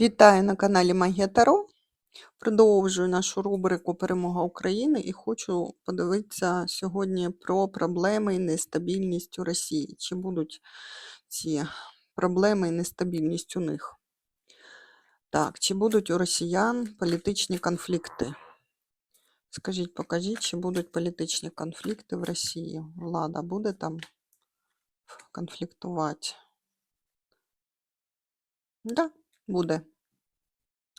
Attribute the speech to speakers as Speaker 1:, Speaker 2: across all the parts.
Speaker 1: Вітаю на каналі Магія Таро. Продовжую нашу рубрику Перемога України і хочу подивитися сьогодні про проблеми і нестабільність у Росії. Чи будуть ці проблеми і нестабільність у них? Так, чи будуть у росіян політичні конфлікти? Скажіть, покажіть, чи будуть політичні конфлікти в Росії? Влада буде там конфліктувати? Да, буде.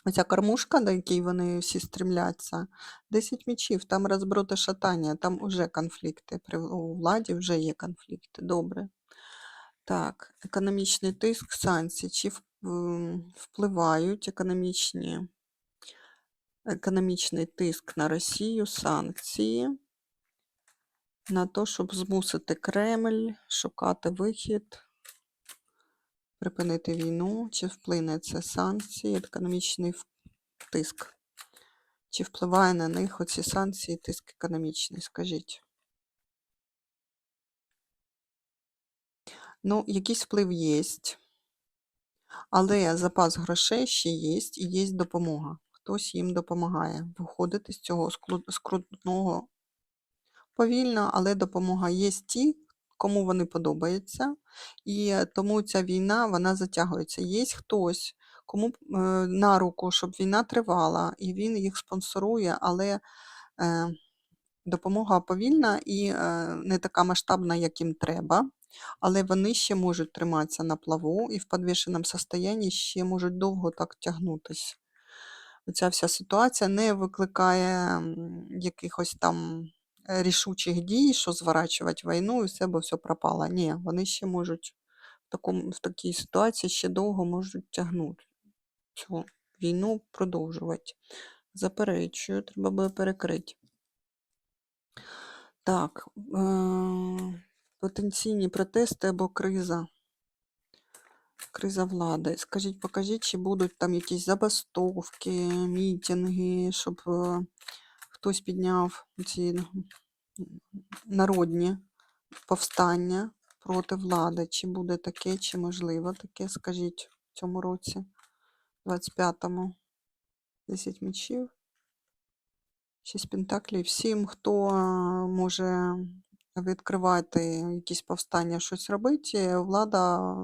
Speaker 1: Оця кормушка, до якій вони всі стрімляться, 10 мічів, там розброти шатання, там вже конфлікти. При владі вже є конфлікти. Добре. Так, економічний тиск, санкції. Чи впливають економічні, економічний тиск на Росію, санкції на те, щоб змусити Кремль шукати вихід, припинити війну, чи вплине це санкції, економічний тиск? Чи впливає на них оці санкції, тиск економічний? Скажіть. Ну, якийсь вплив є, але запас грошей ще є і є допомога. Хтось їм допомагає виходити з цього скрутного повільно, але допомога є ті, кому вони подобаються, і е, тому ця війна вона затягується. Є хтось, кому е, на руку, щоб війна тривала, і він їх спонсорує, але е, допомога повільна і не така масштабна, як їм треба. Але вони ще можуть триматися на плаву і в підвішеному стані ще можуть довго так тягнутися. Ця вся ситуація не викликає якихось там рішучих дій, що зворачувати війну і все, бо все пропало. Ні, вони ще можуть в, такому, в такій ситуації ще довго можуть тягнути цю війну, продовжувати. Заперечую, треба буде перекрити. Так, е- потенційні протести або криза. Криза влади. Скажіть, покажіть, чи будуть там якісь забастовки, мітинги, щоб е, хтось підняв ці народні повстання проти влади. Чи буде таке, чи можливо таке, скажіть, в цьому році, 25-му. 10 мечів, 6 пентаклів. Всім, хто може відкривати якісь повстання, щось робити, влада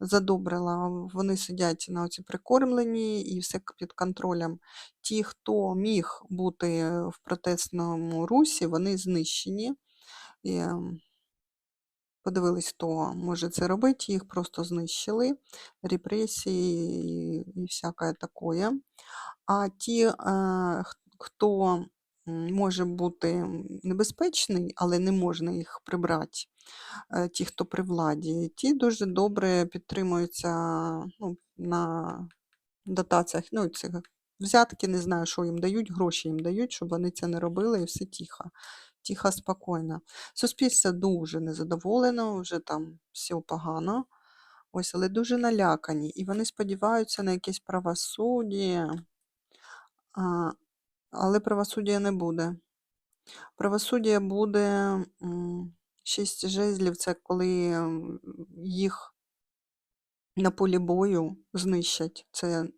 Speaker 1: задобрила. Вони сидять на оці прикормлені і все під контролем. Ті, хто міг бути в протестному русі, вони знищені. І, подивились, хто може це робити, їх просто знищили, репресії і, всяке таке. А ті, е, хто може бути небезпечний, але не можна їх прибрати, е, ті, хто при владі, ті дуже добре підтримуються ну, на дотаціях. Ну, це взятки, не знаю, що їм дають, гроші їм дають, щоб вони це не робили, і все тихо. Тихо, спокійно. Суспільство дуже незадоволено, вже там все погано. Ось, але дуже налякані. І вони сподіваються на якесь правосуддя, але правосуддя не буде. Правосуддя буде шість жезлів, це коли їх на полі бою знищать. Це е,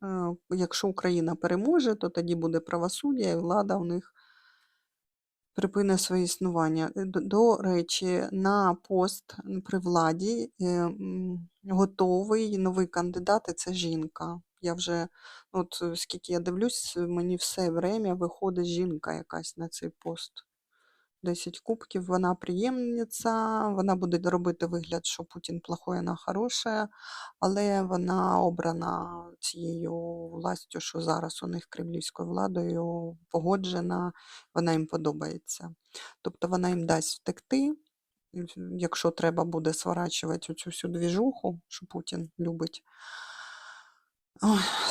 Speaker 1: якщо Україна переможе, то тоді буде правосуддя, і влада у них припине своє існування. Е, До, речі, на пост при владі е, готовий новий кандидат, і це жінка. Я вже, от е, скільки я дивлюсь, мені все время виходить жінка якась на цей пост. 10 кубків, вона приємниця, вона буде робити вигляд, що Путін плохой, вона хороша, але вона обрана цією властю, що зараз у них кремлівською владою погоджена, вона їм подобається. Тобто вона їм дасть втекти, якщо треба буде сворачувати цю всю двіжуху, що Путін любить.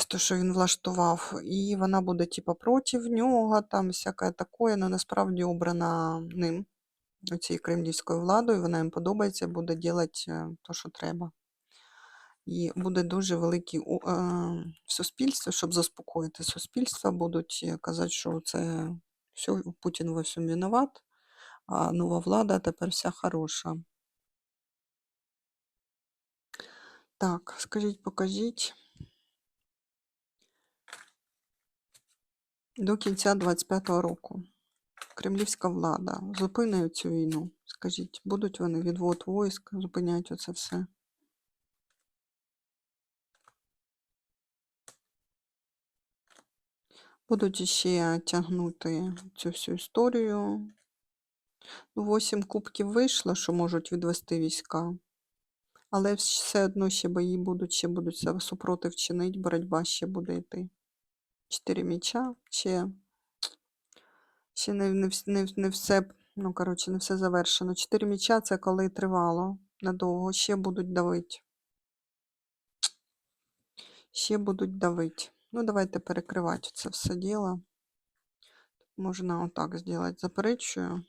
Speaker 1: То, що він влаштував, і вона буде, типа, проти нього, там всяке таке, але насправді обрана ним, цією кремлівською владою, вона їм подобається, буде робити те, що треба. І буде дуже великий е, в суспільстві, щоб заспокоїти суспільство, будуть е, казати, що це все, Путін во всьому виноват, а нова влада тепер вся хороша. Так, скажіть, покажіть. До кінця 25-го року. Кремлівська влада зупинить цю війну. Скажіть, будуть вони відвод войск, зупинять оце все? Будуть ще тягнути цю всю історію. Ну, 8 кубків вийшло, що можуть відвести війська. Але все одно ще бої будуть, ще будуть супротив чинить, боротьба ще буде йти. Чотири м'яча, ще, ще не, не, не, не все, ну, коротше, не все завершено. Чотири м'яча це коли тривало надовго, ще будуть давити. Ще будуть давити. Ну, давайте перекривати це все діло. Можна отак зробити. Заперечую.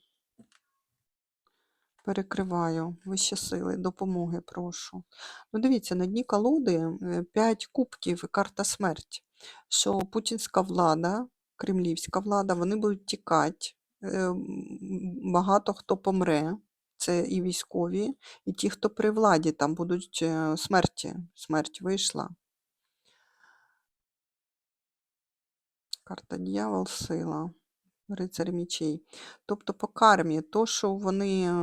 Speaker 1: Перекриваю. Вищі сили, допомоги прошу. Ну, дивіться, на дні колоди 5 кубків і карта смерть. Що путінська влада, кремлівська влада, вони будуть тікати. е, Багато хто помре. Це і військові, і ті, хто при владі, там будуть е, смерті. Смерть вийшла. Карта дьявол, сила, рицар мічей. Тобто по кармі, то, що вони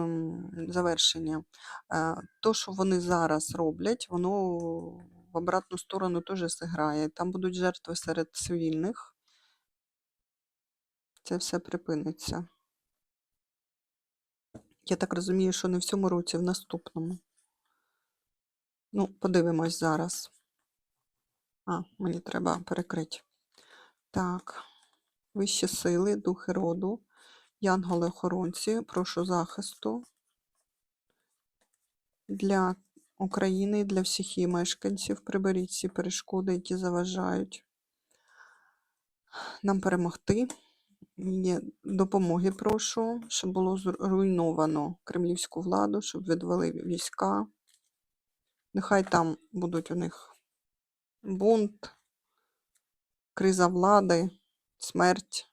Speaker 1: завершення, е, то, що вони зараз роблять, воно обратну сторону теж зіграє. Там будуть жертви серед цивільних. Це все припиниться. Я так розумію, що не в цьому році, в наступному. Ну, подивимось зараз. А, мені треба перекрити. Так, вищі сили, духи роду, янголи-охоронці, прошу захисту для України і для всіх її мешканців. Приберіть всі перешкоди, які заважають нам перемогти. Є допомоги прошу, щоб було зруйновано кремлівську владу, щоб відвели війська. Нехай там будуть у них бунт, криза влади, смерть.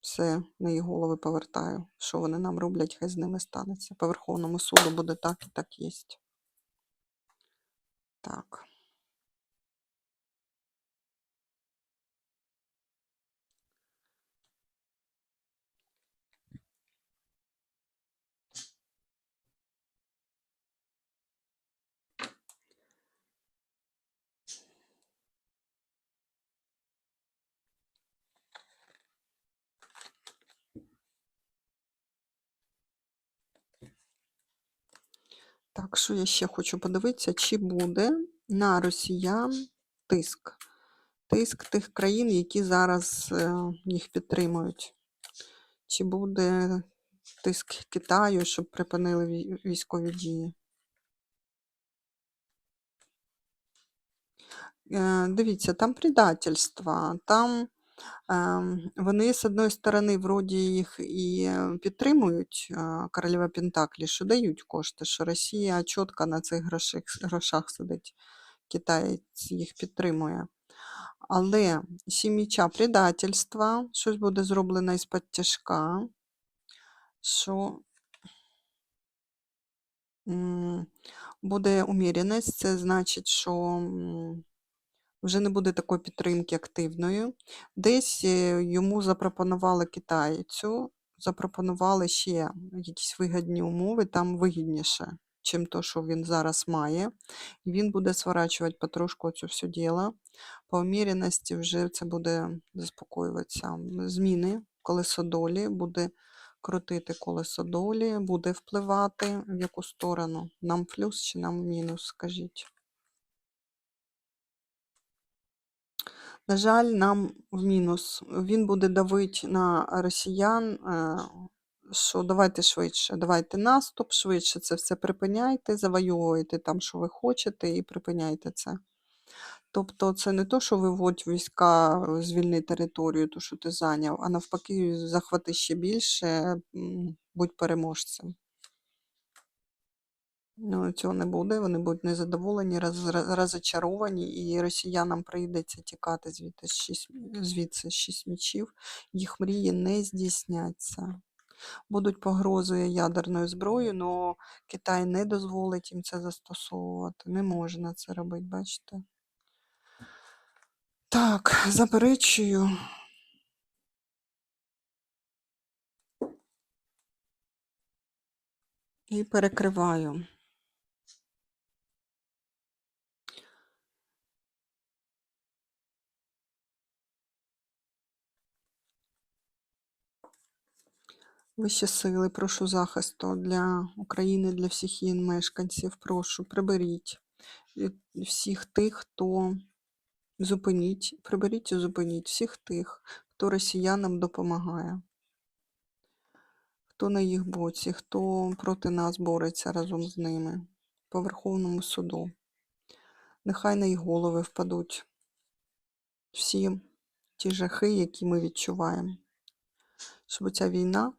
Speaker 1: Все на їх голови повертаю. Що вони нам роблять, хай з ними станеться. По Верховному суду буде так і так єсть. Так. Так, що я ще хочу подивитися, чи буде на росіян тиск. Тиск тих країн, які зараз е, їх підтримують. Чи буде тиск Китаю, щоб припинили військові дії? Е, Дивіться, там предательство, там вони, з одної сторони, вроді їх і е, підтримують, королева Пентаклі, що дають кошти, що Росія чітко на цих грошах, грошах сидить. Китай їх підтримує. Але сіміча предательства, щось буде зроблено із-під тяжка, що буде уміреність, це значить, що вже не буде такої підтримки активної. Десь е, йому запропонували китайцю, запропонували ще якісь вигідні умови, там вигідніше, чим то, що він зараз має. І він буде сворачувати потрошку цю всю діло. По уміряності вже це буде заспокоюватися. Зміни колесо долі буде крутити колесо долі, буде впливати в яку сторону. Нам плюс чи нам мінус, скажіть. На жаль, нам в мінус. Він буде давити на росіян, е, що давайте швидше, давайте наступ, швидше це все припиняйте, завойовуйте там, що ви хочете, і припиняйте це. Тобто це не то, що виводь війська, е, звільни територію, ту, що ти зайняв, а навпаки, захвати ще більше, будь переможцем. Ну, цього не буде, вони будуть незадоволені, роз, розочаровані, і росіянам прийдеться тікати звідти шість, звідси шість мічів, їх мрії не здійсняться. Будуть погрози ядерною зброєю, але Китай не дозволить їм це застосовувати. Не можна це робити, бачите? Так, заперечую. І перекриваю. Вищі сили, прошу захисту для України, для всіх її мешканців. Прошу, приберіть всіх тих, хто зупиніть, приберіть і зупиніть всіх тих, хто росіянам допомагає, хто на їх боці, хто проти нас бореться разом з ними по Верховному суду. Нехай на їх голови впадуть всі ті жахи, які ми відчуваємо. Щоб ця війна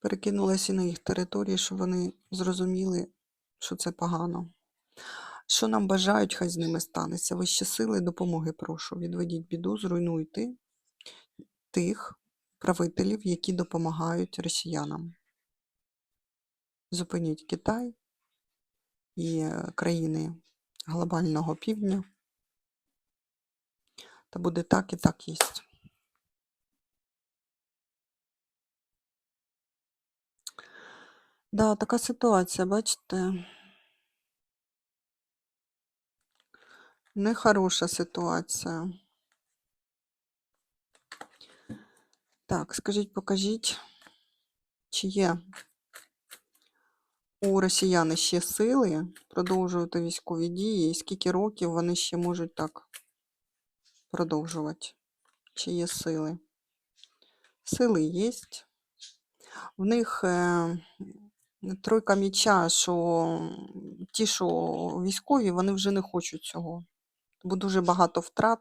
Speaker 1: перекинулася на їх території, щоб вони зрозуміли, що це погано. Що нам бажають, хай з ними станеться. Вищі сили, допомоги прошу. Відведіть біду, зруйнуйте тих правителів, які допомагають росіянам. Зупиніть Китай і е, країни глобального півдня. Та буде так і так єсть. Да, така ситуація, бачите. Нехороша ситуація. Так, скажіть, покажіть, чи є у росіян ще сили продовжувати військові дії, і скільки років вони ще можуть так продовжувати? Чи є сили? Сили є. В них е, тройка міча, що ті, що військові, вони вже не хочуть цього. Бо дуже багато втрат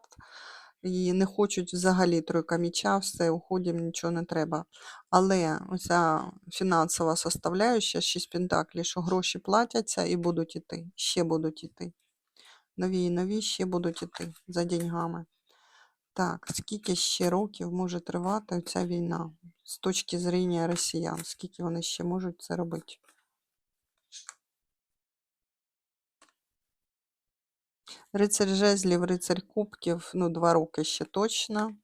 Speaker 1: і не хочуть взагалі тройка міча, все, уходимо, нічого не треба. Але оця фінансова составляюща, 6 пентаклів, що гроші платяться і будуть іти, ще будуть іти. Нові і нові ще будуть іти за деньгами. Так, скільки ще років може тривати ця війна з точки зрення росіян? Скільки вони ще можуть це робити? Рицарь жезлів, рицарь кубків, ну, два роки ще точно.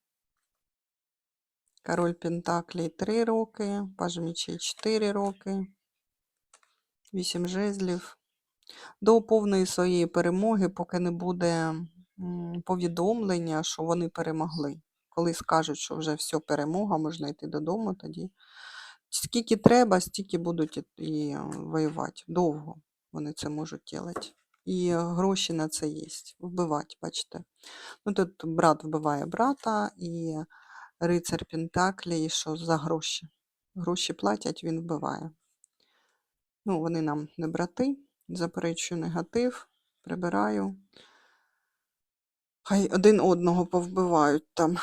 Speaker 1: Король Пентаклей 3 роки, паж мечей 4 роки, 8 жезлів. До повної своєї перемоги, поки не буде повідомлення, що вони перемогли. Коли скажуть, що вже все, перемога, можна йти додому, тоді скільки треба, стільки будуть і, е, воювати. Довго вони це можуть робити. І гроші на це є. Вбивати, бачите. Ну, тут брат вбиває брата, і рицар Пентаклі, і що за гроші. Гроші платять, він вбиває. Ну, вони нам не брати. Заперечую негатив, прибираю. Хай один одного повбивають там.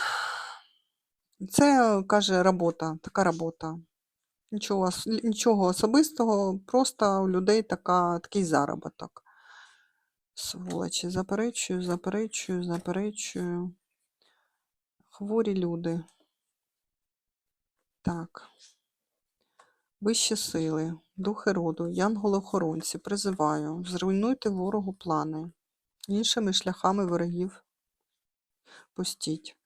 Speaker 1: Це, каже, робота, така робота. Нічого, нічого особистого, просто у людей така, такий заробіток. Сволочі, заперечую, заперечую, заперечую. Хворі люди. Так. Вищі сили, духи роду, янголи-охоронці, призиваю, зруйнуйте ворогу плани, іншими шляхами ворогів пустіть.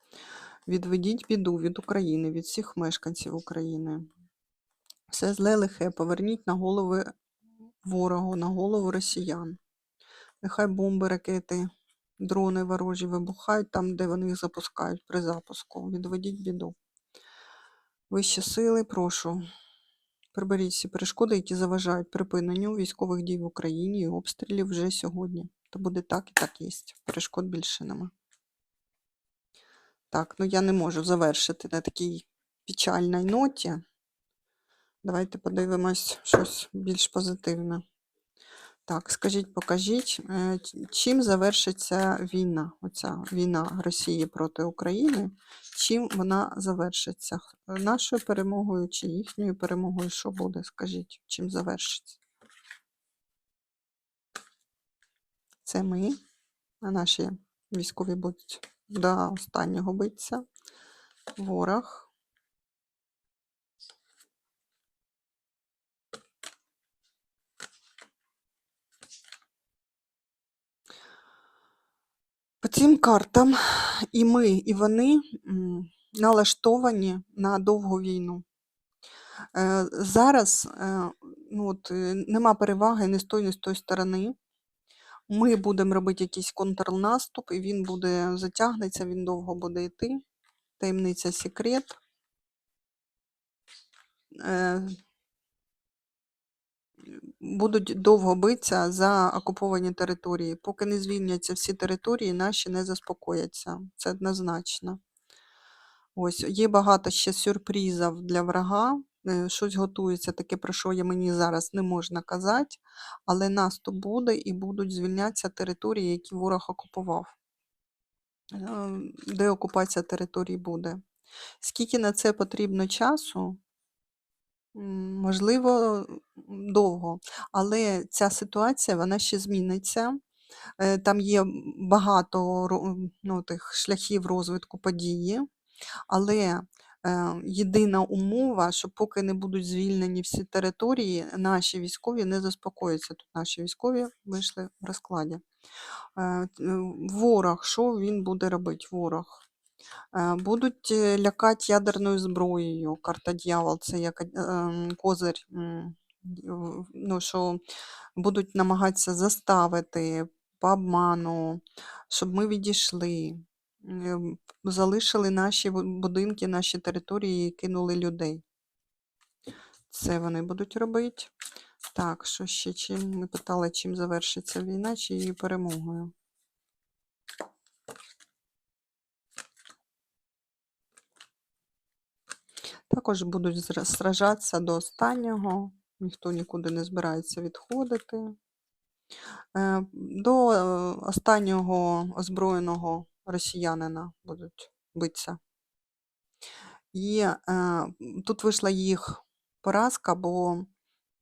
Speaker 1: Відведіть біду від України, від всіх мешканців України. Все зле лихе поверніть на голови ворогу, на голову росіян. Нехай бомби, ракети, дрони ворожі вибухають там, де вони їх запускають при запуску. Відведіть біду. Вищі сили, прошу. Приберіть всі перешкоди, які заважають припиненню військових дій в Україні і обстрілів вже сьогодні. То буде так і так є. Перешкод більше нема. Так, ну я не можу завершити на такій печальній ноті. Давайте подивимось щось більш позитивне. Так, скажіть, покажіть, е, чим завершиться війна? Оця війна Росії проти України. Чим вона завершиться? Нашою перемогою чи їхньою перемогою? Що буде? Скажіть, чим завершиться? Це ми, а наші військові будуть до останнього битися. Ворог. По цим картам і ми, і вони налаштовані на довгу війну. Е, Зараз е, ну, от, е, нема переваги ні з тої, ні з тої сторони. Ми будемо робити якийсь контрнаступ, і він буде затягнеться, він довго буде йти. Таємниця секрет. Е, Будуть довго битися за окуповані території. Поки не звільняться всі території, наші не заспокояться. Це однозначно. Ось, є багато ще сюрпризів для врага. Е, Щось готується, таке, про що я мені зараз не можна казати, але наступ буде і будуть звільнятися території, які ворог окупував. Е, Де окупація територій буде. Скільки на це потрібно часу? Можливо, довго, але ця ситуація вона ще зміниться. Е, Там є багато ну, тих шляхів розвитку події. Але єдина умова, що поки не будуть звільнені всі території, наші військові не заспокояться. Тут наші військові вийшли в розкладі. Е, е, ворог, що він буде робити? Ворог? Е, Будуть лякати ядерною зброєю. Карта дьявол це як ем, козир, ну, що будуть намагатися заставити по обману, щоб ми відійшли, ем, залишили наші будинки, наші території і кинули людей. Це вони будуть робити. Так, що ще чим? Ми питали, чим завершиться війна, чи її перемогою. Також будуть сражатися до останнього, ніхто нікуди не збирається відходити. Е, До е, останнього озброєного росіянина будуть битися. І е, тут вийшла їх поразка, бо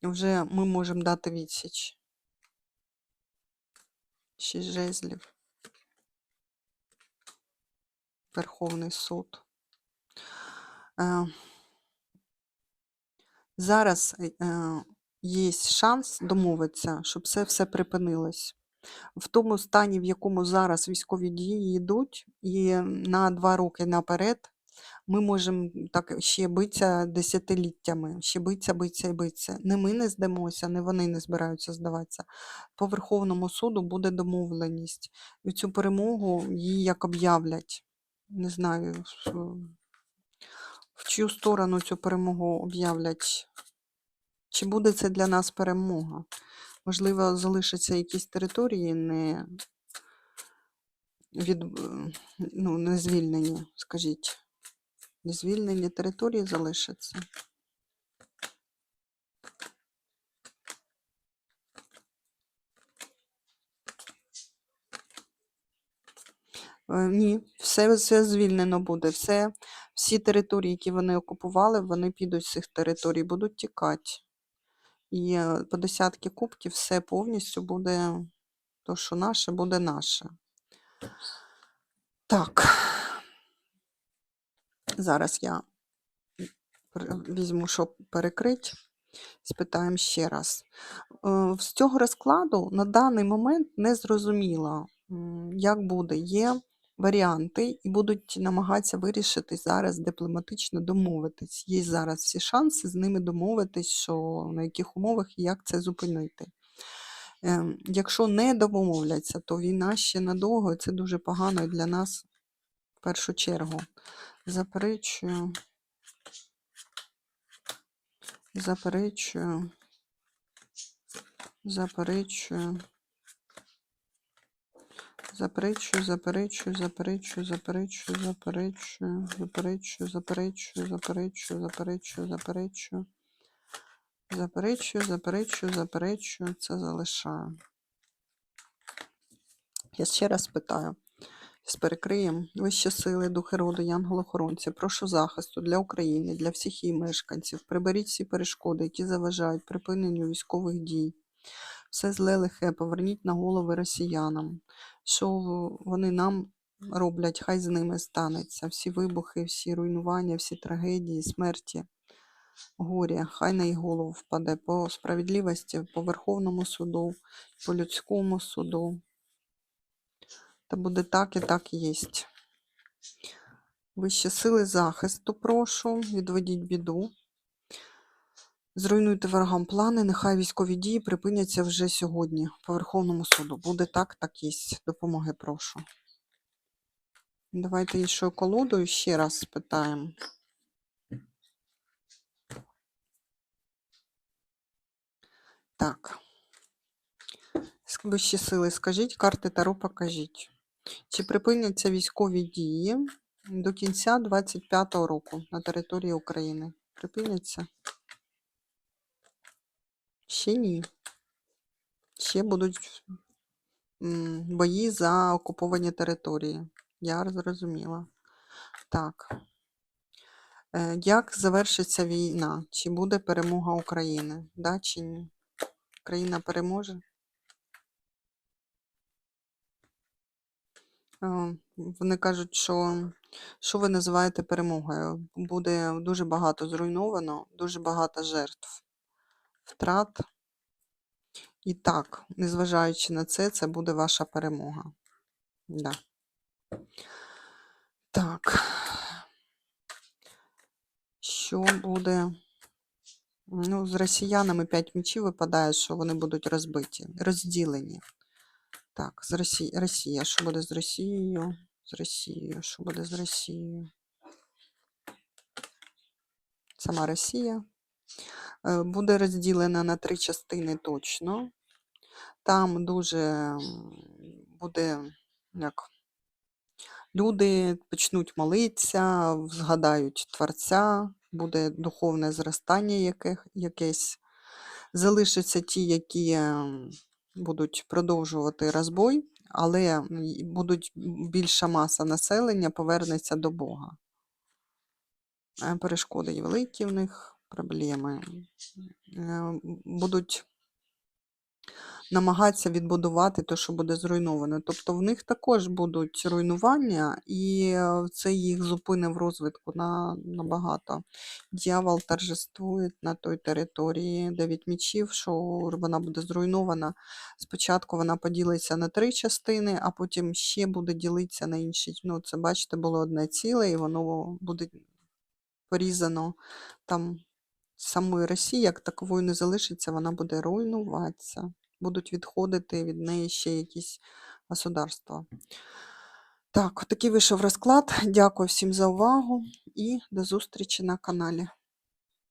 Speaker 1: вже ми можемо дати відсіч. Шість жезлів. Верховний суд. Е, Зараз е, є шанс домовитися, щоб це все припинилось. В тому стані, в якому зараз військові дії йдуть, і на два роки наперед ми можемо так ще битися десятиліттями, ще битися, битися і битися. Не ми не здамося, не вони не збираються здаватися. По Верховному суду буде домовленість. І цю перемогу її як об'являть. Не знаю, в чию сторону цю перемогу об'являть. Чи буде це для нас перемога? Можливо, залишаться якісь території не, від, ну, не звільнені, скажіть. Не звільнені території залишаться. Е, Ні, все, все звільнено буде. Все, всі території, які вони окупували, вони підуть з цих територій, будуть тікати. І е, по десятки кубків все повністю буде, то, що наше, буде наше. Так. Зараз я візьму, щоб перекрити. Спитаємо ще раз. Е, З цього розкладу на даний момент не зрозуміло, як буде. Є варіанти і будуть намагатися вирішити зараз дипломатично домовитись. Є зараз всі шанси з ними домовитись, що на яких умовах і як це зупинити. Ем, Якщо не домовляться, то війна ще надовго, і це дуже погано і для нас в першу чергу. Заперечую. Заперечую. Заперечую. Заперечую, заперечую, заперечую, заперечую, заперечую, заперечую, заперечую, заперечую, заперечую, заперечую. Заперечую, заперечую, заперечую, це залишаю. Я ще раз питаю. З перекриєм вищі сили, духи роду, янголохоронці, прошу захисту для України, для всіх її мешканців. Приберіть всі перешкоди, які заважають припиненню військових дій. Все зле лихе поверніть на голови росіянам. Що вони нам роблять, хай з ними станеться. Всі вибухи, всі руйнування, всі трагедії, смерті, горя, хай на їх голову впаде по справедливості, по Верховному суду, по людському суду. Та буде так і так єсть. Вищі сили захисту, прошу, відведіть біду. Зруйнуйте ворогам плани, нехай військові дії припиняться вже сьогодні по Верховному суду. Буде так, так єсть. Допомоги прошу. Давайте іншою колодою ще раз спитаємо. Так. Вищі сили, скажіть, карти Таро покажіть. Чи припиняться військові дії до кінця 25-го року на території України? Припиняться? Ще ні. Ще будуть бої за окуповані території. Я зрозуміла. Так. Е, Як завершиться війна? Чи буде перемога України? Да чи ні? Україна переможе? Е, Вони кажуть, що що ви називаєте перемогою? Буде дуже багато зруйновано, дуже багато жертв, втрат. І так, незважаючи на це, це буде ваша перемога. Да. Так. Що буде? Ну, з росіянами 5 мечів випадає, що вони будуть розбиті, розділені. Так, з Росії, Росія. Що буде з Росією? З Росією. Що буде з Росією? Сама Росія. Е, Буде розділена на три частини точно. Там дуже буде як люди почнуть молитися, згадають Творця, буде духовне зростання якесь. Залишаться ті, які будуть продовжувати розбой, але будуть більша маса населення повернеться до Бога. Е, Перешкоди великі в них, проблеми. Е, Будуть намагатися відбудувати те, що буде зруйновано. Тобто в них також будуть руйнування, і е, це їх зупине в розвитку на, набагато. Дьявол торжествує на той території. Дев'ять мічів, що вона буде зруйнована. Спочатку вона поділиться на три частини, а потім ще буде ділитися на інші. Ну, це, бачите, було одне ціле, і воно буде порізано там самої Росії, як таковою не залишиться, вона буде руйнуватися. Будуть відходити від неї ще якісь государства. Так, такий вийшов розклад. Дякую всім за увагу і до зустрічі на каналі.